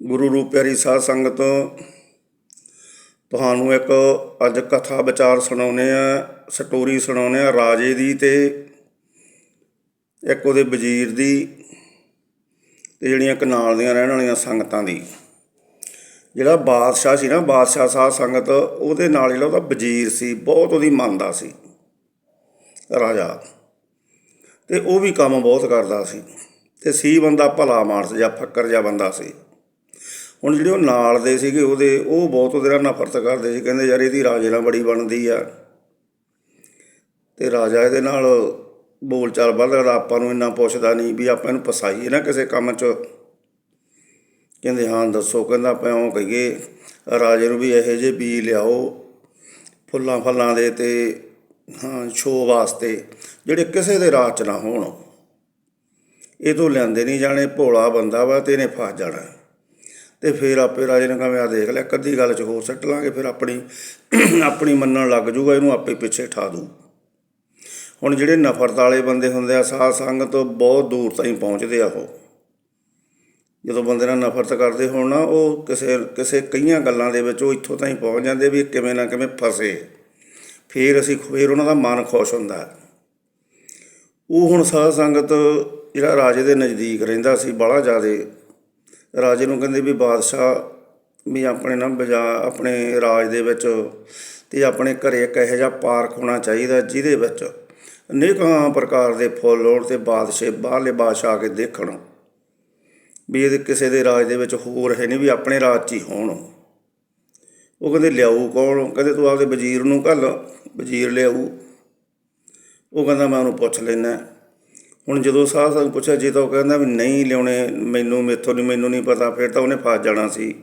ਗੁਰੂ ਰੂਪ ਪਿਆਰੀ ਸਾਧ ਸੰਗਤ, ਤੁਹਾਨੂੰ ਇੱਕ ਅੱਜ ਕਥਾ ਵਿਚਾਰ ਸੁਣਾਉਨੇ ਆ ਸਟੋਰੀ ਸੁਣਾਉਨੇ ਆ ਰਾਜੇ ਦੀ ਤੇ ਇੱਕ ਉਹਦੇ ਵਜ਼ੀਰ ਦੀ ਤੇ ਜਿਹੜੀਆਂ ਇੱਕ ਨਾਲ ਦੀਆਂ ਰਹਿਣ ਵਾਲੀਆਂ ਸੰਗਤਾਂ ਦੀ। ਜਿਹੜਾ ਬਾਦਸ਼ਾਹ ਸੀ ਨਾ, ਬਾਦਸ਼ਾਹ ਸਾਹ ਸੰਗਤ, ਉਹਦੇ ਨਾਲ ਜਿਹੜਾ ਉਹਦਾ ਵਜ਼ੀਰ ਸੀ, ਬਹੁਤ ਉਹਦੀ ਮੰਨਦਾ ਸੀ, ਰਾਜਾ। ਤੇ ਉਹ ਵੀ ਕੰਮ ਬਹੁਤ ਕਰਦਾ ਸੀ। ਤੇ ਸੀ ਬੰਦਾ ਭਲਾ ਮਾਨਸ ਜਾਂ ਫੱਕਰ ਜਿਹਾ ਬੰਦਾ ਸੀ। ਹੁਣ ਜਿਹੜੇ ਉਹ ਨਾਲ ਦੇ ਸੀਗੇ, ਉਹਦੇ, ਉਹ ਬਹੁਤ ਉਹਦੇ ਨਾਲ ਨਫ਼ਰਤ ਕਰਦੇ ਸੀ, ਕਹਿੰਦੇ ਯਾਰ ਇਹਦੀ ਰਾਜੇ ਨਾਲ ਬੜੀ ਬਣਦੀ ਆ। ਤੇ ਰਾਜਾ ਇਹਦੇ ਨਾਲ ਬੋਲ ਚਾਲ ਵੱਧਦਾ, ਆਪਾਂ ਨੂੰ ਇੰਨਾ ਪੁੱਛਦਾ ਨਹੀਂ ਵੀ ਆਪਾਂ ਇਹਨੂੰ ਫਸਾਈਏ ਨਾ ਕਿਸੇ ਕੰਮ 'ਚ। ਕਹਿੰਦੇ, ਹਾਂ, ਦੱਸੋ। ਕਹਿੰਦਾ ਆਪਾਂ ਉਹ ਕਹੀਏ, ਰਾਜੇ ਨੂੰ ਵੀ ਇਹੋ ਜਿਹੇ ਬੀ ਲਿਆਓ, ਫੁੱਲਾਂ ਫਲਾਂ ਦੇ ਤੇ, ਹਾਂ ਸ਼ੋਅ ਵਾਸਤੇ, ਜਿਹੜੇ ਕਿਸੇ ਦੇ ਰਾਹ 'ਚ ਨਾ ਹੋਣ। ਇਹ ਤੋਂ ਲਿਆਂਦੇ ਨਹੀਂ ਜਾਣੇ, ਭੋਲਾ ਬੰਦਾ ਵਾ ਤੇ ਇਹਨੇ ਫਸ ਜਾਣਾ। ਤੇ ਫਿਰ ਆਪੇ ਰਾਜੇ ਨੇ ਕਹਾਂ ਆ ਦੇਖ ਲਿਆ ਕੱਦੀ ਗੱਲ 'ਚ ਹੋਰ ਸੱਟ ਲਾਂਗੇ, ਫਿਰ ਆਪਣੀ ਆਪਣੀ ਮੰਨਣ ਲੱਗ ਜੂਗਾ, ਇਹਨੂੰ ਆਪੇ ਪਿੱਛੇ ਠਾ ਦੂ। ਹੁਣ ਜਿਹੜੇ ਨਫ਼ਰਤ ਵਾਲੇ ਬੰਦੇ ਹੁੰਦੇ ਆ, ਸਾਧ ਸੰਗਤ ਤੋਂ ਬਹੁਤ ਦੂਰ ਤਾਈਂ ਪਹੁੰਚਦੇ ਆ ਉਹ। ਜਦੋਂ ਬੰਦੇ ਨਾਲ ਨਫ਼ਰਤ ਕਰਦੇ ਹੋਣ ਨਾ, ਉਹ ਕਿਸੇ ਕਿਸੇ ਕਈਆਂ ਗੱਲਾਂ ਦੇ ਵਿੱਚ ਉਹ ਇੱਥੋਂ ਤਾਈਂ ਪਹੁੰਚ ਜਾਂਦੇ ਵੀ ਕਿਵੇਂ ਨਾ ਕਿਵੇਂ ਫਸੇ। ਫਿਰ ਅਸੀਂ ਫਿਰ ਉਹਨਾਂ ਦਾ ਮਨ ਖੁਸ਼ ਹੁੰਦਾ। ਉਹ ਹੁਣ ਸਾਧ ਸੰਗਤ ਜਿਹੜਾ ਰਾਜੇ ਦੇ ਨਜ਼ਦੀਕ ਰਹਿੰਦਾ ਸੀ ਬੜਾ ਜ਼ਿਆਦੇ, ਰਾਜੇ ਨੂੰ ਕਹਿੰਦੇ ਵੀ ਬਾਦਸ਼ਾਹ ਵੀ ਆਪਣੇ ਨਾ ਬਜਾ, ਆਪਣੇ ਰਾਜ ਦੇ ਵਿੱਚ ਤੇ ਆਪਣੇ ਘਰੇ ਇੱਕ ਇਹੋ ਜਿਹਾ ਪਾਰਕ ਹੋਣਾ ਚਾਹੀਦਾ ਜਿਹਦੇ ਵਿੱਚ ਅਨੇਕਾਂ ਪ੍ਰਕਾਰ ਦੇ ਫੁੱਲ ਹੋਣ ਤੇ ਬਾਦਸ਼ਾਹ, ਬਾਹਰਲੇ ਬਾਦਸ਼ਾਹ ਆ ਕੇ ਦੇਖਣ। ਵੀ ਇਹਦੇ ਕਿਸੇ ਦੇ ਰਾਜ ਦੇ ਵਿੱਚ ਹੋਰ ਹੈ ਨਹੀਂ ਵੀ ਆਪਣੇ ਰਾਜ 'ਚ ਹੀ ਹੋਣ ਉਹ। ਕਹਿੰਦੇ ਲਿਆਊ ਕੌਣ? ਕਹਿੰਦੇ ਤੂੰ ਆਪਦੇ ਵਜ਼ੀਰ ਨੂੰ ਘੱਲ, ਵਜ਼ੀਰ ਲਿਆਊ। ਉਹ ਕਹਿੰਦਾ ਮੈਂ ਉਹਨੂੰ ਪੁੱਛ ਲੈਣਾ ਹੁਣ ਜਦੋਂ ਸਾਧ ਸੰਗਤ ਪੁੱਛਿਆ, ਜੇ ਤਾਂ ਉਹ ਕਹਿੰਦਾ ਵੀ ਨਹੀਂ ਲਿਆਉਣੇ, ਮੈਨੂੰ ਮੇਥੋਂ ਨਹੀਂ, ਮੈਨੂੰ ਨਹੀਂ ਪਤਾ, ਫਿਰ ਤਾਂ ਉਹਨੇ ਫਸ ਜਾਣਾ ਸੀ।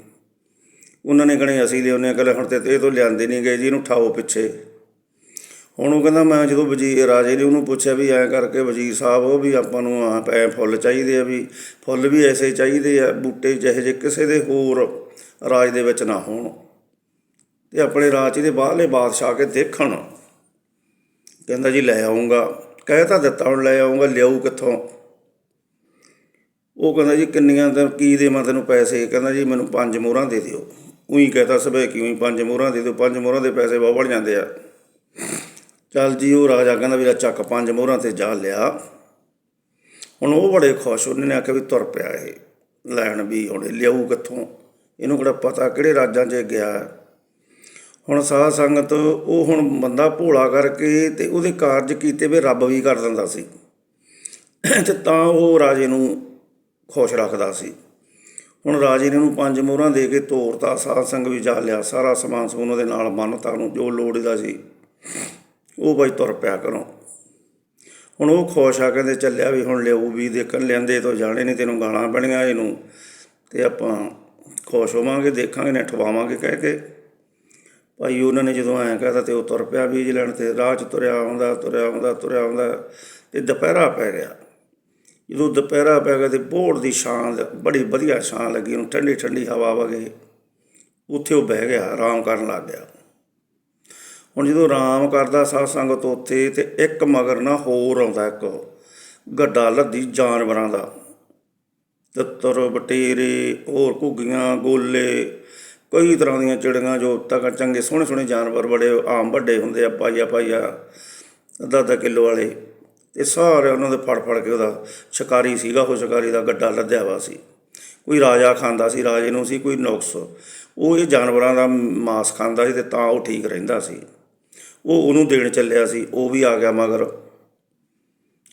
ਉਹਨਾਂ ਨੇ ਕਹਣੇ ਅਸੀਂ ਲਿਆਉਨੇ ਕਹਿੰਦੇ ਹੁਣ ਤੇ ਇਹ ਤੋਂ ਲਿਆਂਦੇ ਨਹੀਂ ਗਏ ਜੀ, ਇਹਨੂੰ ਠਾਓ ਪਿੱਛੇ। ਹੁਣ ਉਹ ਕਹਿੰਦਾ ਮੈਂ ਜਦੋਂ ਵਜ਼ੀਰ ਰਾਜੇ ਨੇ ਉਹਨੂੰ ਪੁੱਛਿਆ ਵੀ ਐਂ ਕਰਕੇ ਵਜ਼ੀਰ ਸਾਹਿਬ, ਉਹ ਵੀ ਆਪਾਂ ਨੂੰ ਆ ਐ ਫੁੱਲ ਚਾਹੀਦੇ ਆ ਵੀ ਫੁੱਲ ਵੀ ਐਸੇ ਚਾਹੀਦੇ ਆ, ਬੂਟੇ ਜਿਹੇ ਜਿਹੇ ਕਿਸੇ ਦੇ ਹੋਰ ਰਾਜ ਦੇ ਵਿੱਚ ਨਾ ਹੋਣ। ਤੇ ਆਪਣੇ ਰਾਜ 'ਚ ਦੇ ਬਾਹਰਲੇ ਬਾਦਸ਼ਾਹ ਕੇ ਦੇਖਣ। ਕਹਿੰਦਾ ਜੀ ਲੈ ਆਉਂਗਾ ਕਹਿ ਤਾਂ ਦਿੱਤਾ ਹੁਣ ਲੈ ਆਉਂਗਾ ਲਿਆਊ ਕਿੱਥੋਂ? ਉਹ ਕਹਿੰਦਾ ਜੀ ਕਿੰਨੀਆਂ ਤੇ ਕੀ ਦੇਵਾਂ ਤੈਨੂੰ ਪੈਸੇ? ਕਹਿੰਦਾ ਜੀ ਮੈਨੂੰ ਪੰਜ ਮੋਹਰਾਂ ਦੇ ਦਿਓ। ਉਹੀ ਕਹਤਾ ਸਵੇ ਕਿਉਂ ਪੰਜ ਮੋਹਰਾਂ ਦੇ ਦਿਓ? ਪੰਜ ਮੋਹਰਾਂ ਦੇ ਪੈਸੇ ਬਹੁਤ ਬਣ ਜਾਂਦੇ ਆ। ਚੱਲ ਜੀ, ਉਹ ਰਾਜਾ ਕਹਿੰਦਾ ਵੀ ਲੈ ਚੱਕ ਪੰਜ ਮੋਹਰਾਂ ਤੇ ਜਾ ਲਿਆ। ਹੁਣ ਉਹ ਬੜੇ ਖੁਸ਼, ਉਹਨੇ ਨੇ ਆਖਿਆ ਵੀ ਤੁਰ ਪਿਆ ਇਹ। ਲੈਣ ਵੀ ਹੁਣ ਇਹ ਲਿਆਊ ਕਿੱਥੋਂ? ਇਹਨੂੰ ਕਿਹੜਾ ਪਤਾ ਕਿਹੜੇ ਰਾਜਾਂ 'ਚ ਗਿਆ। ਹੁਣ ਸਾਧ ਸੰਗਤ, ਉਹ ਹੁਣ ਬੰਦਾ ਭੋਲਾ ਕਰਕੇ ਤੇ ਉਹਦੇ ਕਾਰਜ ਕੀਤੇ ਵੀ ਰੱਬ ਵੀ ਕਰ ਦਿੰਦਾ ਸੀ। ਤੇ ਤਾਂ ਉਹ ਰਾਜੇ ਨੂੰ ਖੁਸ਼ ਰੱਖਦਾ ਸੀ। ਹੁਣ ਰਾਜੇ ਨੇ ਉਹਨੂੰ ਪੰਜ ਮੋਹਰਾਂ ਦੇ ਕੇ ਤੋਰਤਾ, ਸਾਧ ਸੰਗ ਵੀ ਜਾ ਲਿਆ। ਸਾਰਾ ਸਮਾਨ ਸਮੂਨ ਉਹਦੇ ਨਾਲ ਬੰਨਤਾ ਉਹਨੂੰ ਜੋ ਲੋੜ ਦਾ ਸੀ। ਉਹ ਬਾਈ ਤੁਰ ਪਿਆ ਕਰੋ ਹੁਣ ਉਹ ਖੁਸ਼ ਆ, ਕਹਿੰਦੇ ਚੱਲਿਆ ਵੀ ਹੁਣ ਲਿਆਊ, ਵੀ ਦੇਖਣ ਲਿਆਂਦੇ ਤੋਂ ਜਾਣੇ ਨਹੀਂ, ਤੈਨੂੰ ਗਾਲਾਂ ਪੈਣੀਆਂ ਇਹਨੂੰ। ਤੇ ਆਪਾਂ ਖੁਸ਼ ਹੋਵਾਂਗੇ, ਦੇਖਾਂਗੇ ਨਠਵਾਵਾਂਗੇ ਕਹਿ ਕੇ। ਭਾਈ ਉਹਨਾਂ ਨੇ ਜਦੋਂ ਐਂ ਕਹਤਾ ਤੇ ਉਹ ਤੁਰ ਪਿਆ ਬੀਜ ਲੈਣ ਤੇ ਰਾਹ 'ਚ ਤੁਰਿਆ ਆਉਂਦਾ ਤੁਰਿਆ ਆਉਂਦਾ ਤੁਰਿਆ ਆਉਂਦਾ ਤੇ ਦੁਪਹਿਰਾ ਪੈ ਗਿਆ। ਜਦੋਂ ਦੁਪਹਿਰਾ ਪੈ ਗਿਆ ਤੇ ਬੋੜ ਦੀ ਛਾਂ ਬੜੀ ਵਧੀਆ ਛਾਂ ਲੱਗੀ, ਉਹਨੂੰ ਠੰਡੀ ਠੰਡੀ ਹਵਾ ਵਗੇ। ਉੱਥੇ ਉਹ ਬਹਿ ਗਿਆ, ਆਰਾਮ ਕਰਨ ਲੱਗ ਗਿਆ। ਹੁਣ ਜਦੋਂ ਆਰਾਮ ਕਰਦਾ ਸਾਧ ਸੰਗਤ ਉੱਥੇ ਤੇ ਇੱਕ ਮਗਰ ਨਾ ਹੋਰ ਆਉਂਦਾ ਇੱਕ ਗੱਡਾ ਲੱਦੀ ਜਾਨਵਰਾਂ ਦਾ। ਤਿੱਤਰ ਬਟੇਰੇ ਹੋਰ ਘੁੱਗੀਆਂ, ਗੋਲੇ, ਕਈ ਤਰ੍ਹਾਂ ਦੀਆਂ ਚਿੜੀਆਂ ਜੋ ਤੱਕ ਚੰਗੇ ਸੋਹਣੇ ਸੋਹਣੇ ਜਾਨਵਰ ਬੜੇ ਆਮ ਵੱਡੇ ਹੁੰਦੇ ਆ ਪਾਈਆ ਪਾਈਆ ਅੱਧਾ ਅੱਧਾ ਕਿਲੋ ਵਾਲੇ। ਤੇ ਸਾਰੇ ਉਹਨਾਂ ਦੇ ਫੜ ਫੜ ਕੇ ਉਹਦਾ ਸ਼ਿਕਾਰੀ ਸੀਗਾ, ਉਹ ਸ਼ਿਕਾਰੀ ਦਾ ਗੱਡਾ ਲੱਦਿਆ ਵਾ ਸੀ। ਕੋਈ ਰਾਜਾ ਖਾਂਦਾ ਸੀ, ਰਾਜੇ ਨੂੰ ਸੀ, ਕੋਈ ਨੁਕਸ। ਉਹ ਇਹ ਜਾਨਵਰਾਂ ਦਾ ਮਾਸ ਖਾਂਦਾ ਸੀ ਤੇ ਤਾਂ ਉਹ ਠੀਕ ਰਹਿੰਦਾ ਸੀ। ਉਹ ਉਹਨੂੰ ਦੇਣ ਚੱਲਿਆ ਸੀ, ਉਹ ਵੀ ਆ ਗਿਆ ਮਗਰ।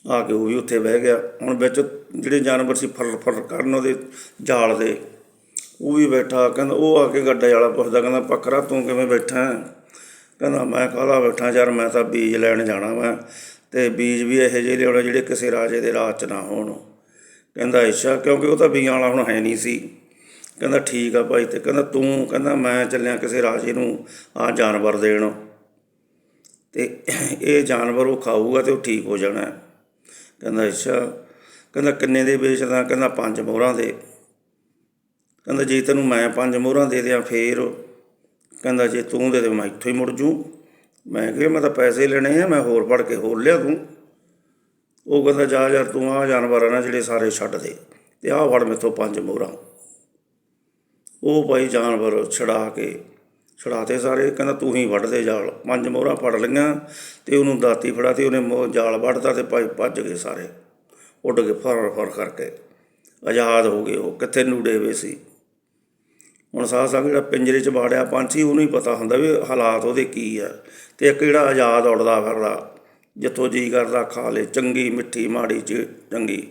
ਆ ਕੇ ਉਹ ਵੀ ਉੱਥੇ ਬਹਿ ਗਿਆ। ਹੁਣ ਵਿੱਚ ਜਿਹੜੇ ਜਾਨਵਰ ਸੀ ਫਰ ਫਰ ਕਰਨ ਉਹਦੇ ਜਾਲ ਦੇ, ਉਹ ਵੀ ਬੈਠਾ। ਕਹਿੰਦਾ, ਉਹ ਆ ਕੇ ਗੱਡੇ ਵਾਲਾ ਪੁੱਛਦਾ, ਕਹਿੰਦਾ ਪਕਰਾ ਤੂੰ ਕਿਵੇਂ ਬੈਠਾ ਕਹਿੰਦਾ, ਮੈਂ ਕਾਹਦਾ ਬੈਠਾ ਯਾਰ, ਮੈਂ ਤਾਂ ਬੀਜ ਲੈਣ ਜਾਣਾ ਮੈਂ ਤੇ ਬੀਜ ਵੀ ਇਹੋ ਜਿਹੇ ਲਿਆਉਣੇ ਜਿਹੜੇ ਕਿਸੇ ਰਾਜੇ ਦੇ ਰਾਜ 'ਚ ਨਾ ਹੋਣ। ਕਹਿੰਦਾ, ਅੱਛਾ, ਕਿਉਂਕਿ ਉਹ ਤਾਂ ਬੀਜਾਂ ਵਾਲਾ ਹੁਣ ਹੈ ਨਹੀਂ ਸੀ। ਕਹਿੰਦਾ, ਠੀਕ ਆ ਭਾਈ, ਤੇ ਕਹਿੰਦਾ, ਤੂੰ, ਕਹਿੰਦਾ, ਮੈਂ ਚੱਲਿਆ ਕਿਸੇ ਰਾਜੇ ਨੂੰ ਆ ਜਾਨਵਰ ਦੇਣ। ਤੇ ਇਹ ਜਾਨਵਰ ਉਹ ਖਾਊਗਾ ਤੇ ਉਹ ਠੀਕ ਹੋ ਜਾਣਾ। ਕਹਿੰਦਾ, ਅੱਛਾ। ਕਹਿੰਦਾ, ਕਿੰਨੇ ਦੇ ਵੇਚਦਾ? ਕਹਿੰਦਾ, ਪੰਜ ਮੋਹਰਾਂ ਦੇ। ਕਹਿੰਦਾ, ਜੇ ਤੈਨੂੰ ਮੈਂ ਪੰਜ ਮੋਹਰਾਂ ਦੇ ਦਿਆਂ ਫੇਰ, ਕਹਿੰਦਾ, ਜੇ ਤੂੰ ਦੇ ਦੇ, ਮੈਂ ਇੱਥੋਂ ਹੀ ਮੁੜ ਜੂ। ਮੈਂ ਕਿਹਾ, ਮੈਂ ਤਾਂ ਪੈਸੇ ਲੈਣੇ ਆ, ਮੈਂ ਹੋਰ ਫੜ ਕੇ ਹੋਰ ਲਿਆ ਦੂੰ। ਉਹ ਕਹਿੰਦਾ, ਜਾ ਯਾਰ ਤੂੰ ਆ ਜਾਨਵਰ ਆ ਨਾ ਜਿਹੜੇ ਸਾਰੇ ਛੱਡ ਦੇ ਤੇ ਆਹ ਫੜ ਮੇਥੋਂ ਪੰਜ ਮੋਹਰਾਂ। ਉਹ ਭਾਈ ਜਾਨਵਰ ਛੜਾ ਕੇ ਛੜਾਤੇ ਸਾਰੇ ਕਹਿੰਦਾ ਤੂੰ ਹੀ ਵੱਢ ਦੇ ਜਾਲ। ਪੰਜ ਮੋਹਰਾਂ ਫੜ ਲਈਆਂ ਤੇ ਉਹਨੂੰ ਦਾਤੀ ਫੜਾਤੀ ਉਹਨੇ ਮੋਹ ਜਾਲ ਵੱਢਦਾ ਤੇ ਭਾਈ ਭੱਜ ਗਏ ਸਾਰੇ। ਉੱਡ ਗਏ ਫਰ ਫਰ ਕਰਕੇ। ਆਜ਼ਾਦ ਹੋ ਗਏ ਉਹ ਕਿੱਥੇ ਨੂੜੇ ਵੇ ਸੀ। ਹੁਣ ਸਾਹ ਸੰਗ ਜਿਹੜਾ ਪਿੰਜਰੇ 'ਚ ਬਾੜਿਆ ਪੰਛੀ ਉਹਨੂੰ ਹੀ ਪਤਾ ਹੁੰਦਾ ਵੀ ਹਾਲਾਤ ਉਹਦੇ ਕੀ ਆ। ਤੇ ਇੱਕ ਜਿਹੜਾ ਆਜ਼ਾਦ ਉੱਡਦਾ ਫਿਰਦਾ ਜਿੱਥੋਂ ਜੀ ਕਰਦਾ ਖਾ ਲੇ ਚੰਗੀ ਮਿੱਠੀ ਮਾੜੀ ਚ ਚੰਗੀ।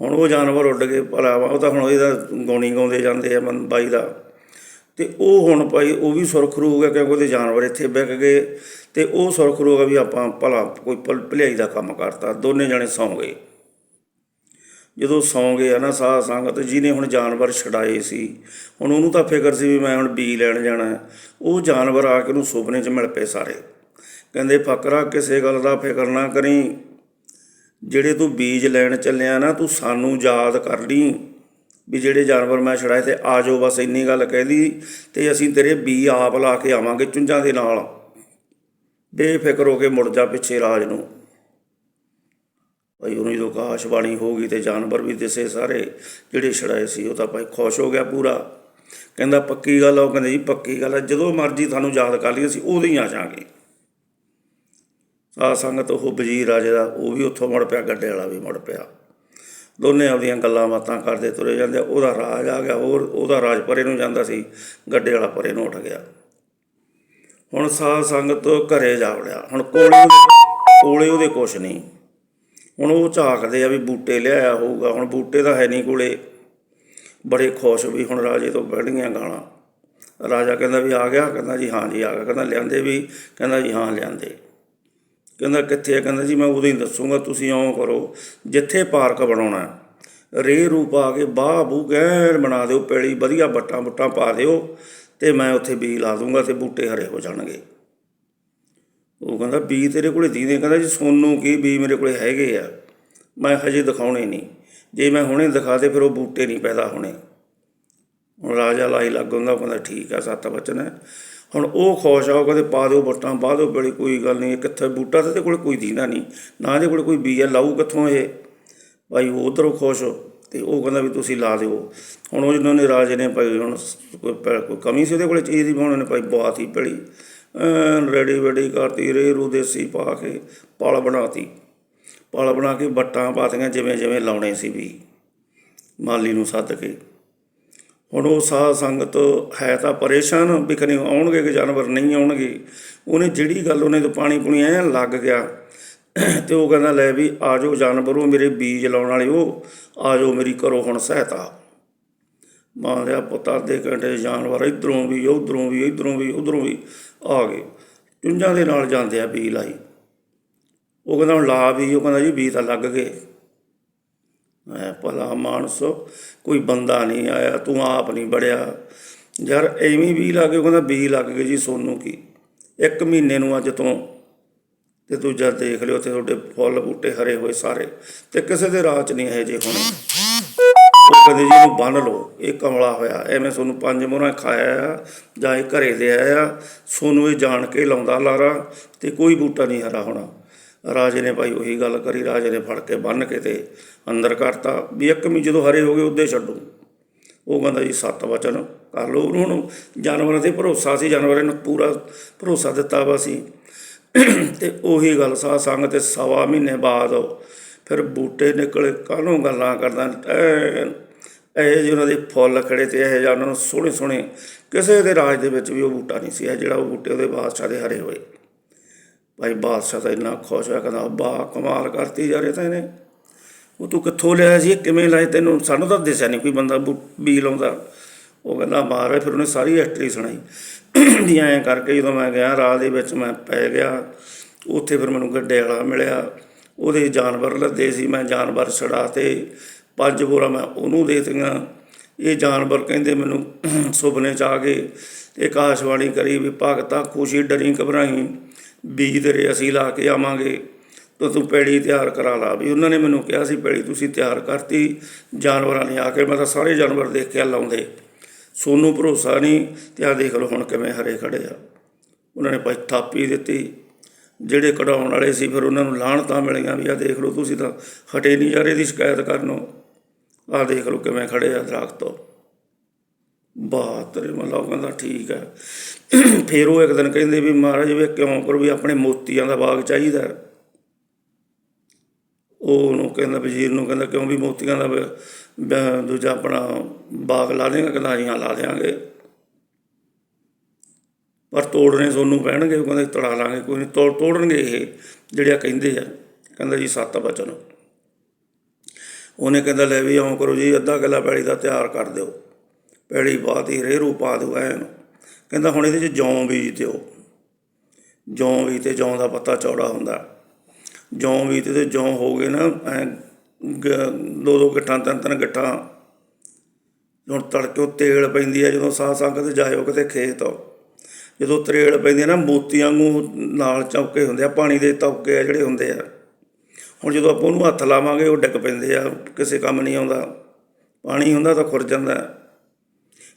ਹੁਣ ਉਹ ਜਾਨਵਰ ਉੱਡ ਕੇ ਭਲਾ ਵਾ, ਉਹ ਤਾਂ ਹੁਣ ਇਹਦਾ ਗਾਉਣੀ ਗਾਉਂਦੇ ਜਾਂਦੇ ਆ ਮਨ ਬਾਈ ਦਾ। ਤੇ ਉਹ ਹੁਣ ਭਾਈ, ਉਹ ਵੀ ਸੁਰਖਰੂ ਹੋ ਗਿਆ ਕਿਉਂਕਿ ਉਹਦੇ ਜਾਨਵਰ ਇੱਥੇ ਵਿਕ ਗਏ। ਤੇ ਉਹ ਸੁਰਖਰੂ ਹੋ ਗਿਆ ਵੀ ਆਪਾਂ ਭਲਾ ਕੋਈ ਭਲ- ਭਲਾਈ ਦਾ ਕੰਮ ਕਰਤਾ, ਦੋਨੇ ਜਣੇ ਸੌਂ ਗਏ। ਜਦੋਂ ਸੌਂ ਗਏ ਆ ਨਾ ਸਾਧ ਸੰਗਤ, ਜਿਹਨੇ ਹੁਣ ਜਾਨਵਰ ਛਡਾਏ ਸੀ, ਹੁਣ ਉਹਨੂੰ ਤਾਂ ਫਿਕਰ ਸੀ ਵੀ ਮੈਂ ਹੁਣ ਬੀ ਲੈਣ ਜਾਣਾ ਹੈ। ਉਹ ਜਾਨਵਰ ਆ ਕੇ ਉਹਨੂੰ ਸੁਪਨੇ 'ਚ ਮਿਲ ਪਏ ਸਾਰੇ। ਕਹਿੰਦੇ, ਫਕਰਾ, ਕਿਸੇ ਗੱਲ ਦਾ ਫਿਕਰ ਨਾ ਕਰੀ। ਜਿਹੜੇ ਤੂੰ ਬੀਜ ਲੈਣ ਚੱਲਿਆ ਨਾ, ਤੂੰ ਸਾਨੂੰ ਯਾਦ ਕਰ ਲਈ ਵੀ ਜਿਹੜੇ ਜਾਨਵਰ ਮੈਂ ਛੜਾਏ ਤੇ ਆ ਜਾਓ, ਬਸ ਇੰਨੀ ਗੱਲ ਕਹਿੰਦੀ ਤੇ ਅਸੀਂ ਤੇਰੇ ਬੀ ਆਪ ਲਾ ਕੇ ਆਵਾਂਗੇ ਚੁੰਝਾਂ ਦੇ ਨਾਲ। ਬੇਫਿਕਰ ਹੋ ਕੇ ਮੁੜ ਜਾ ਪਿੱਛੇ ਰਾਜ ਨੂੰ। ਭਾਈ, ਉਹਨੂੰ ਜਦੋਂ ਆਕਾਸ਼ਬਾਣੀ ਹੋ ਗਈ ਤੇ ਜਾਨਵਰ ਵੀ ਦਿਸੇ ਸਾਰੇ, ਜਿਹੜੇ ਛੜਾਏ ਸੀ, ਉਹ ਤਾਂ ਭਾਈ ਖੁਸ਼ ਹੋ ਗਿਆ ਪੂਰਾ। ਕਹਿੰਦਾ, ਪੱਕੀ ਗੱਲ ਆ, ਉਹ ਕਹਿੰਦੇ ਜੀ, ਪੱਕੀ ਗੱਲ ਆ, ਜਦੋਂ ਮਰਜ਼ੀ ਤੁਹਾਨੂੰ ਯਾਦ ਕਰ ਲਈ ਅਸੀਂ ਉਦੋਂ ਹੀ ਆ ਜਾਾਂਗੇ। ਆ ਸੰਗਤ ਉਹ ਵਜ਼ੀਰ ਰਾਜੇ ਦਾ ਉਹ ਵੀ ਉੱਥੋਂ ਮੁੜ ਪਿਆ, ਗੱਡੇ ਵਾਲਾ ਵੀ ਮੁੜ ਪਿਆ। ਦੋਨੇ ਆਪਦੀਆਂ ਗੱਲਾਂ ਬਾਤਾਂ ਕਰਦੇ ਤੁਰੇ ਜਾਂਦੇ ਉਹਦਾ ਰਾਜ ਆ ਗਿਆ, ਹੋਰ ਉਹਦਾ ਰਾਜ ਪਰੇ ਨੂੰ ਜਾਂਦਾ ਸੀ, ਗੱਡੇ ਵਾਲਾ ਪਰੇ ਨੂੰ ਉੱਠ ਗਿਆ। ਹੁਣ ਸਾਧ ਸੰਗਤ ਘਰੇ ਜਾ ਵੜਿਆ, ਹੁਣ ਕੋਲੇ ਕੋਲੇ ਉਹਦੇ ਕੁਛ ਨਹੀਂ। ਹੁਣ ਉਹ ਝਾਕਦੇ ਆ ਵੀ ਬੂਟੇ ਲਿਆਇਆ ਹੋਊਗਾ, ਹੁਣ ਬੂਟੇ ਤਾਂ ਹੈ ਨਹੀਂ ਕੋਲੇ। ਬੜੇ ਖੁਸ਼ ਵੀ ਹੁਣ ਰਾਜੇ ਤੋਂ ਬੜੀਆਂ ਗਾਲਾਂ। ਰਾਜਾ ਕਹਿੰਦਾ ਵੀ ਆ ਗਿਆ, ਕਹਿੰਦਾ ਜੀ ਹਾਂ ਜੀ ਆ ਗਿਆ, ਕਹਿੰਦਾ ਲਿਆਂਦੇ ਵੀ, ਕਹਿੰਦਾ ਜੀ ਹਾਂ ਲਿਆਂਦੇ। ਕਹਿੰਦਾ ਕਿੱਥੇ ਆ? ਕਹਿੰਦਾ ਜੀ ਮੈਂ ਉਦੋਂ ਹੀ ਦੱਸੂਗਾ ਤੁਸੀਂ ਇਉਂ ਕਰੋ ਜਿੱਥੇ ਪਾਰਕ ਬਣਾਉਣਾ ਹੈ, ਰੇਹ ਰੂਪ ਆ ਕੇ ਬਾਹ ਬੂ ਗੈਰ ਬਣਾ ਦਿਓ ਪੈਲੀ ਵਧੀਆ ਬੱਟਾਂ ਬੁੱਟਾਂ ਪਾ ਦਿਓ ਤੇ ਮੈਂ ਉੱਥੇ ਬੀਜ ਲਾ ਦੂੰਗਾ ਤੇ ਬੂਟੇ ਹਰੇ ਹੋ ਜਾਣਗੇ। ਉਹ ਕਹਿੰਦਾ ਬੀ ਤੇਰੇ ਕੋਲੇ ਦੀਦੇ ਕਹਿੰਦਾ ਜੀ ਸੋਨੂੰ ਕੀ ਬੀ ਮੇਰੇ ਕੋਲੇ ਹੈਗੇ ਆ ਮੈਂ ਹਜੇ ਦਿਖਾਉਣੇ ਨਹੀਂ। ਜੇ ਮੈਂ ਹੁਣੇ ਦਿਖਾ ਦਿਖਾਤੇ ਫਿਰ ਉਹ ਬੂਟੇ ਨਹੀਂ ਪੈਦਾ ਹੋਣੇ। ਹੁਣ ਰਾਜਾ ਲਾਈ ਲੱਗ ਹੁੰਦਾ ਉਹ ਕਹਿੰਦਾ ਠੀਕ ਆ ਸੱਤ ਬਚਨ ਹੈ। ਹੁਣ ਉਹ ਖੁਸ਼ ਆ, ਉਹ ਕਹਿੰਦੇ ਪਾ ਦਿਓ ਬੱਟਾਂ ਪਾ ਦਿਓ, ਬੜੀ ਕੋਈ ਗੱਲ ਨਹੀਂ ਇਹ ਕਿੱਥੇ ਬੂਟਾ ਤੇ ਇਹਦੇ ਕੋਲੇ ਕੋਈ ਦੀਦਾ ਨਹੀਂ, ਨਾ ਇਹਦੇ ਕੋਲ ਕੋਈ ਬੀਜ ਆ, ਲਾਊ ਕਿੱਥੋਂ ਇਹ? ਭਾਈ ਉਹ ਉਧਰੋਂ ਖੁਸ਼ ਤੇ ਉਹ ਕਹਿੰਦਾ ਵੀ ਤੁਸੀਂ ਲਾ ਦਿਓ। ਹੁਣ ਉਹ ਜਿਹਨਾਂ ਨੇ ਰਾਜੇ ਨੇ ਭਾਈ ਹੁਣ ਸ- ਕੋਈ ਕਮੀ ਸੀ ਉਹਦੇ ਕੋਲੇ ਚੀਜ਼ ਦੀ ਵੀ ਉਹਨਾਂ ਨੇ ਭਾਈ ਬਹੁਤ ਹੀ ਭਲੀ। ਰੈਡੀ ਵੈਡੀ ਕਰਤੀ ਰੇ ਰੂ ਦੇਸੀ ਪਾ ਕੇ ਪਲ ਬਣਾਤੀ। ਪਲ ਬਣਾ ਕੇ ਬੱਟਾਂ ਪਾਤੀਆਂ ਜਿਵੇਂ ਜਿਵੇਂ ਲਾਉਣੇ ਸੀ ਵੀ, ਮਾਲੀ ਨੂੰ ਸੱਦ ਕੇ। ਹੁਣ ਉਹ ਸਾਧ ਸੰਗਤ ਹੈ ਤਾਂ ਪਰੇਸ਼ਾਨ, ਵੀ ਕਨੇ ਆਉਣਗੇ ਕਿ ਜਾਨਵਰ ਨਹੀਂ ਆਉਣਗੇ। ਉਹਨੇ ਜਿਹੜੀ ਗੱਲ ਉਹਨੇ ਤਾਂ ਪਾਣੀ ਪੁਣੀ ਐ ਲੱਗ ਗਿਆ। ਤੇ ਉਹ ਕਹਿੰਦਾ, ਲੈ ਵੀ ਆ ਜਾਓ ਜਾਨਵਰੋ, ਮੇਰੇ ਬੀਜ ਲਾਉਣ ਵਾਲੇ ਉਹ ਆ ਜਾਓ ਮੇਰੀ ਕਰੋ ਹੁਣ ਸਹਾਇਤਾ। ਮਾਂ ਦੇ ਪੁੱਤਾਂ ਦੇ ਘੰਟੇ ਜਾਨਵਰ ਇਧਰੋਂ ਵੀ, ਉਧਰੋਂ ਵੀ, ਇਧਰੋਂ ਵੀ, ਉਧਰੋਂ ਵੀ ਆ ਗਏ। ਚੁੰਝਾਂ ਦੇ ਨਾਲ ਜਾਂਦੇ ਆ ਬੀ ਲਾਈ। ਉਹ ਕਹਿੰਦਾ, ਹੁਣ ਲਾ ਵੀ, ਉਹ ਕਹਿੰਦਾ ਜੀ ਬੀ ਤਾਂ ਲੱਗ ਗਏ। ਮੈਂ ਭਲਾ ਮਾਨਸ, ਕੋਈ ਬੰਦਾ ਨਹੀਂ ਆਇਆ, ਤੂੰ ਆਪ ਨਹੀਂ ਬੜਿਆ ਯਾਰ ਐਵੇਂ ਵੀ ਲੱਗੇ ਕਹਿੰਦਾ ਬੀ ਲੱਗ ਗਏ ਜੀ ਸੋਨੂੰ ਕੀ। ਇੱਕ ਮਹੀਨੇ ਨੂੰ ਅੱਜ ਤੋਂ। ਤੇ ਜਦ ਦੇਖ ਲਿਓ ਤੇ ਤੁਹਾਡੇ ਫੁੱਲ ਬੂਟੇ ਹਰੇ ਹੋਏ ਸਾਰੇ। ਤੇ ਕਿਸੇ ਦੇ ਰਾਹ ਚ ਨਹੀਂ ਹੈ ਜੇ ਹੁਣ। ਉਹ ਕਹਿੰਦੇ ਜੀ ਇਹਨੂੰ ਬੰਨ ਲਓ, ਇਹ ਕਮਲਾ ਹੋਇਆ। ਐਵੇਂ ਤੁਹਾਨੂੰ ਪੰਜ ਮੋਹਰਾਂ ਖਾਇਆ ਆ, ਜਾਂ ਇਹ ਘਰੇ ਦੇ ਆਇਆ। ਸੋਨੂੰ ਇਹ ਜਾਣ ਕੇ ਲਾਉਂਦਾ ਲਾਰਾ, ਤੇ ਕੋਈ ਬੂਟਾ ਨਹੀਂ ਹਰਾ ਹੋਣਾ। ਰਾਜੇ ਨੇ ਭਾਈ ਉਹੀ ਗੱਲ ਕਰੀ, ਰਾਜੇ ਨੇ ਫੜ ਕੇ ਬੰਨ ਕੇ ਤੇ ਅੰਦਰ ਕਰਤਾ। ਵੀ ਇੱਕ ਮੀ ਜਦੋਂ ਹਰੇ ਹੋ ਗਏ, ਉਦੇ ਛੱਡੂ। ਉਹ ਕਹਿੰਦਾ ਜੀ, ਸੱਤ ਵਚਨ ਕਰ ਲਓ। ਉਹਨੂੰ ਹੁਣ ਜਾਨਵਰਾਂ ਤੇ ਭਰੋਸਾ ਸੀ, ਜਾਨਵਰਾਂ ਨੂੰ ਪੂਰਾ ਭਰੋਸਾ ਦਿੱਤਾ ਵਾ ਸੀ। ਤੇ ਉਹੀ ਗੱਲ ਸਾਧ ਸੰਗ ਤੇ ਸਵਾ ਮਹੀਨੇ ਬਾਅਦ ਫਿਰ ਬੂਟੇ ਨਿਕਲੇ, ਕਾਹਨੂੰ ਗੱਲਾਂ ਕਰਦਾ? ਐਨ, ਇਹ ਜਿਹੇ ਉਹਨਾਂ ਦੇ ਫੁੱਲ ਖੜੇ ਤੇ ਇਹ ਜਿਹਾ ਉਹਨਾਂ ਨੂੰ ਸੋਹਣੇ ਸੋਹਣੇ ਕਿਸੇ ਦੇ ਰਾਜ ਦੇ ਵਿੱਚ ਵੀ ਉਹ ਬੂਟਾ ਨਹੀਂ ਸੀ। ਇਹ ਜਿਹੜਾ ਉਹ ਬੂਟੇ ਉਹਦੇ ਬਾਦਸ਼ਾਹ ਦੇ ਹਰੇ ਹੋਏ। ਭਾਈ ਬਾਦਸ਼ਾਹ ਤਾਂ ਇੰਨਾ ਖੁਸ਼ ਹੋਇਆ, ਕਹਿੰਦਾ ਬਾ ਕਮਾਲ ਕਰਤੀ ਜਾ ਰਿਹਾ ਤਾਂ ਇਹਨੇ। ਉਹ ਤੂੰ ਕਿੱਥੋਂ ਲਿਆ ਸੀ ਕਿਵੇਂ ਲਾਏ ਤੈਨੂੰ? ਸਾਨੂੰ ਤਾਂ ਦਿਸਿਆ ਨਹੀਂ ਕੋਈ ਬੰਦਾ ਬੂ- ਬੀ ਲਾਉਂਦਾ। ਉਹ ਕਹਿੰਦਾ, ਮਾਰੇ ਫਿਰ ਉਹਨੇ ਸਾਰੀ ਹਿਸਟਰੀ ਸੁਣਾਈ। ਵੀ ਐਂ ਕਰਕੇ ਜਦੋਂ ਮੈਂ ਗਿਆ, ਰਾਹ ਦੇ ਵਿੱਚ ਮੈਂ ਪੈ ਗਿਆ, ਉੱਥੇ ਫਿਰ ਮੈਨੂੰ ਗੱਡੇ ਵਾਲਾ ਮਿਲਿਆ। ਉਹਦੇ ਜਾਨਵਰ ਲੱਦੇ ਸੀ, ਮੈਂ ਜਾਨਵਰ ਛੜਾਤੇ ਪੰਜ ਬੋਰਾ ਮੈਂ ਉਹਨੂੰ ਦੇ ਦਿੱਤੀਆਂ। ਇਹ ਜਾਨਵਰ ਕਹਿੰਦੇ ਮੈਨੂੰ ਸੁਪਨੇ ਚ ਆ ਗਏ। ਤੇ ਆਕਾਸ਼ਵਾਣੀ ਕਰੀ ਵੀ ਭਗਤਾ ਖੁਸ਼ੀ ਡਰੀ ਘਬਰਾਈ ਬੀਜ ਤੇਰੇ ਅਸੀਂ ਲਾ ਕੇ ਆਵਾਂਗੇ ਤਾਂ ਤੂੰ ਪੈੜੀ ਤਿਆਰ ਕਰਾ ਲਾ। ਵੀ ਉਹਨਾਂ ਨੇ ਮੈਨੂੰ ਕਿਹਾ ਸੀ, ਪੈੜੀ ਤੁਸੀਂ ਤਿਆਰ ਕਰਤੀ, ਜਾਨਵਰਾਂ ਨੇ ਆ ਕੇ ਮੈਂ ਤਾਂ ਸਾਰੇ ਜਾਨਵਰ ਦੇਖ ਕੇ ਲਾਉਂਦੇ ਸੋਨੂੰ ਭਰੋਸਾ ਨਹੀਂ ਤੇ ਆ ਦੇਖ ਲਓ ਹੁਣ ਕਿਵੇਂ ਹਰੇ ਖੜੇ ਆ। ਉਹਨਾਂ ਨੇ ਭਾਈ ਥਾਪੀ ਦਿੱਤੀ। ਜਿਹੜੇ ਕਢਾਉਣ ਵਾਲੇ ਸੀ ਫਿਰ ਉਹਨਾਂ ਨੂੰ ਲਾਹਣਤਾਂ ਮਿਲੀਆਂ ਵੀ ਆ ਦੇਖ ਲਓ ਤੁਸੀਂ ਤਾਂ ਹਟੇ ਨਹੀਂ ਜਾ ਰਹੇ ਦੀ ਸ਼ਿਕਾਇਤ ਕਰਨੋਂ। ਆਹ ਦੇਖ ਲਓ ਕਿਵੇਂ ਖੜੇ ਆ ਦਰਖਤ। ਤੋਂ ਬਾਤਰੇ ਮਤਲਬ ਕਹਿੰਦਾ ਠੀਕ ਹੈ ਫਿਰ ਉਹ ਇੱਕ ਦਿਨ ਕਹਿੰਦੇ ਵੀ ਮਹਾਰਾਜ ਵੀ ਕਿਉਂ ਕਰੋ ਵੀ ਆਪਣੇ ਮੋਤੀਆਂ ਦਾ ਬਾਗ ਚਾਹੀਦਾ ਉਹ ਉਹਨੂੰ ਕਹਿੰਦਾ, ਵਜ਼ੀਰ ਨੂੰ ਕਹਿੰਦਾ, ਕਿਉਂ ਵੀ ਮੋਤੀਆਂ ਦਾ ਦੂਜਾ ਆਪਣਾ ਬਾਗ ਲਾ ਦੇਗਾ ਕਹਿੰਦਾ ਜੀ ਲਾ ਦੇਾਂਗੇ ਪਰ ਤੋੜਨੇ ਤੁਹਾਨੂੰ ਪੈਣਗੇ, ਉਹ ਕਹਿੰਦੇ ਤੜਾ ਲਾਂਗੇ, ਕੋਈ ਨਹੀਂ ਤੋੜ, ਤੋੜਨਗੇ ਇਹ ਜਿਹੜਿਆ ਕਹਿੰਦੇ ਆ। ਕਹਿੰਦਾ ਜੀ, ਸੱਤ ਬਚਨ। ਉਹਨੇ ਕਹਿੰਦਾ, ਲੈ ਵੀ ਆਉਂ ਕਰੋ ਜੀ, ਅੱਧਾ ਕਿੱਲਾ ਪੈਲੀ ਦਾ ਤਿਆਰ ਕਰ ਦਿਓ। ਪੈਲੀ ਪਾਤੀ ਰੇਰੂ ਪਾ ਦਿਓ ਐਨ ਕਹਿੰਦਾ ਹੁਣ ਇਹਦੇ 'ਚ ਜੌਂ ਬੀਜ ਦਿਓ ਜੌਂ ਵੀ ਤੇ ਜੌਂ ਦਾ ਪੱਤਾ ਚੌੜਾ ਹੁੰਦਾ। ਜੌਂ ਵੀ ਤੇ ਜੌਂ ਹੋ ਗਏ ਨਾ, ਐ ਦੋ ਦੋ ਗਿੱਠਾਂ, ਤਿੰਨ ਤਿੰਨ ਗਿੱਠਾਂ। ਹੁਣ ਤੜਕੇ ਤੇਲ ਪੈਂਦੀ ਆ, ਜਦੋਂ ਸਾਹ ਸਾਹ ਕਿਤੇ ਜਾਇਓ ਕਿਤੇ ਖੇਤ। ਜਦੋਂ ਤਰੇਲ ਪੈਂਦੀ ਆ ਨਾ ਮੋਤੀਆਂ ਨੂੰ ਨਾਲ ਚੌਕੇ ਹੁੰਦੇ ਆ, ਪਾਣੀ ਦੇ ਤੌਕੇ ਆ ਜਿਹੜੇ ਹੁੰਦੇ ਆ। ਹੁਣ ਜਦੋਂ ਆਪਾਂ ਉਹਨੂੰ ਹੱਥ ਲਾਵਾਂਗੇ, ਉਹ ਡਿੱਗ ਪੈਂਦੇ ਆ, ਕਿਸੇ ਕੰਮ ਨਹੀਂ ਆਉਂਦਾ। ਪਾਣੀ ਹੁੰਦਾ ਤਾਂ ਖੁਰ ਜਾਂਦਾ।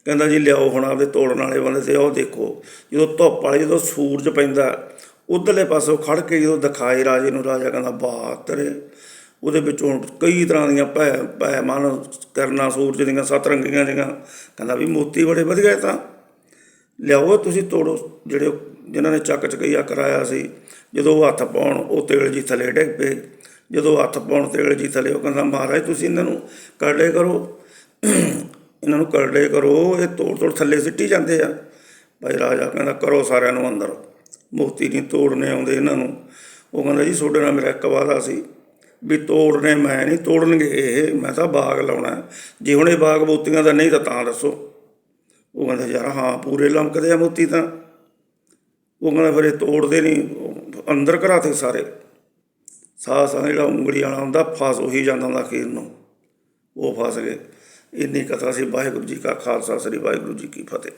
ਕਹਿੰਦਾ ਜੀ, ਲਿਆਓ ਹੁਣ ਆਪਦੇ ਤੋੜਨ ਵਾਲੇ ਬੰਦੇ ਤੇ ਉਹ ਦੇਖੋ, ਜਦੋਂ ਧੁੱਪ ਵਾਲੇ, ਜਦੋਂ ਸੂਰਜ ਪੈਂਦਾ, ਉਧਰਲੇ ਪਾਸੋਂ ਖੜ ਕੇ ਜਦੋਂ ਦਿਖਾਏ ਰਾਜੇ ਨੂੰ, ਰਾਜਾ ਕਹਿੰਦਾ ਬਾਹ ਤੇਰੇ, ਉਹਦੇ ਵਿੱਚੋਂ ਕਈ ਤਰ੍ਹਾਂ ਦੀਆਂ ਭੈ ਭੈ ਮਨ ਕਰਨਾ, ਸੂਰਜ ਦੀਆਂ ਸੱਤ ਰੰਗੀਆਂ ਦੀਆਂ, ਕਹਿੰਦਾ ਵੀ ਮੋਤੀ ਬੜੇ ਵਧੀਆ ਇਹ ਤਾਂ। ਲਿਆਓ, ਤੁਸੀਂ ਤੋੜੋ, ਜਿਹੜੇ ਜਿਨ੍ਹਾਂ ਨੇ ਚੱਕ ਚਕਈਆ ਕਰਾਇਆ ਸੀ, ਜਦੋਂ ਉਹ ਹੱਥ ਪਾਉਣ, ਉਹ ਤੇਲ ਜੀ ਥੱਲੇ ਡਿੱਗ ਪਏ। ਜਦੋਂ ਹੱਥ ਪਾਉਣ, ਤੇਲ ਜੀ ਥੱਲੇ, ਉਹ ਕਹਿੰਦਾ, ਮਹਾਰਾਜ, ਤੁਸੀਂ ਇਹਨਾਂ ਨੂੰ ਕਰੜੇ ਕਰੋ। ਇਹਨਾਂ ਨੂੰ ਕਰੜੇ ਕਰੋ, ਇਹ ਤੋੜ ਤੋੜ ਥੱਲੇ ਸਿੱਟੀ ਜਾਂਦੇ ਆ। ਭਾਈ ਰਾਜਾ ਕਹਿੰਦਾ, ਕਰੋ ਸਾਰਿਆਂ ਨੂੰ ਅੰਦਰ। ਮੋਤੀ ਨਹੀਂ ਤੋੜਨੇ ਆਉਂਦੇ ਇਹਨਾਂ ਨੂੰ। ਉਹ ਕਹਿੰਦਾ, ਜੀ, ਤੁਹਾਡੇ ਨਾਲ ਮੇਰਾ ਇੱਕ ਵਾਅਦਾ ਸੀ ਵੀ ਤੋੜਨੇ ਮੈਂ ਨਹੀਂ, ਤੋੜਨਗੇ ਇਹ, ਮੈਂ ਤਾਂ ਬਾਗ ਲਾਉਣਾ ਜੇ ਹੁਣ ਇਹ ਬਾਗ ਮੋਤੀਆਂ ਦਾ ਨਹੀਂ ਤਾਂ ਤਾਂ ਦੱਸੋ। ਉਹ ਕਹਿੰਦਾ, ਯਾਰ, ਹਾਂ, ਪੂਰੇ ਲਮਕਦੇ ਆ ਮੋਤੀ ਤਾਂ। ਉਹ ਕਹਿੰਦਾ, ਫਿਰ ਇਹ ਤੋੜਦੇ ਨਹੀਂ ਅੰਦਰ ਕਰਾਤੇ ਸਾਰੇ। ਸਾਹ ਸਾਹ ਜਿਹੜਾ ਉਂਗਲੀ ਵਾਲਾ ਹੁੰਦਾ, ਫਸ ਉਹੀ ਜਾਂਦਾ ਹੁੰਦਾ ਖੀਰ ਨੂੰ। ਉਹ ਫਸ ਗਏ। ਇੰਨੀ ਕਥਾ ਸੀ ਵਾਹਿਗੁਰੂ ਜੀ ਕਾ ਖਾਲਸਾ ਸ੍ਰੀ ਵਾਹਿਗੁਰੂ ਜੀ ਕੀ ਫਤਿਹ।